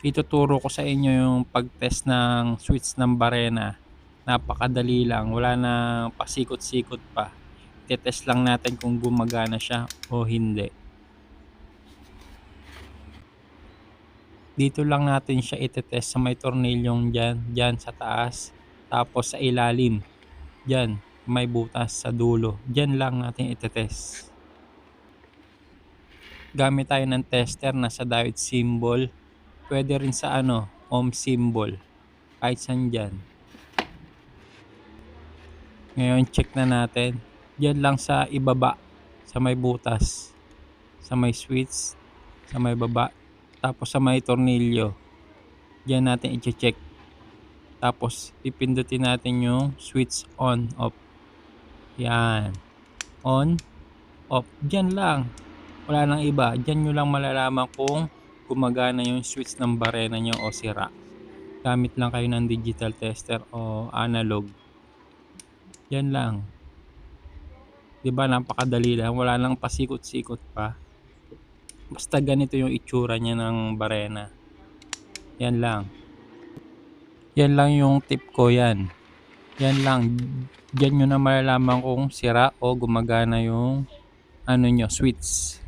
ituturo ko sa inyo yung pag-test ng switch ng Barena. Napakadali lang, wala na pasikot-sikot pa. Titest lang natin kung gumagana siya o hindi. Dito lang natin siya itetest sa may tornilyong dyan, dyan sa taas. Tapos sa ilalim, dyan, may butas sa dulo. Dyan lang natin itetest. Gamit tayo ng tester na sa diode symbol. Pwede rin sa ano, ohm symbol. Kahit saan dyan. Ngayon, check na natin. Diyan lang sa ibaba, sa may butas, sa may switch, sa may baba, tapos sa may tornilyo. Diyan natin i-check. Tapos, pipindutin natin yung switch on, off. Yan. On, off. Diyan lang. Wala nang iba. Diyan nyo lang malalaman kung gumagana yung switch ng barena nyo o sira. Gamit lang kayo ng digital tester o analog. Yan lang. 'Di ba napakadali lang, wala nang pasikot-sikot pa. Basta ganito yung itsura niya ng barena. Yan lang. Yan lang yung tip ko yan. Yan lang. Diyan nyo na malalaman kung sira o gumagana yung ano nyo, switch.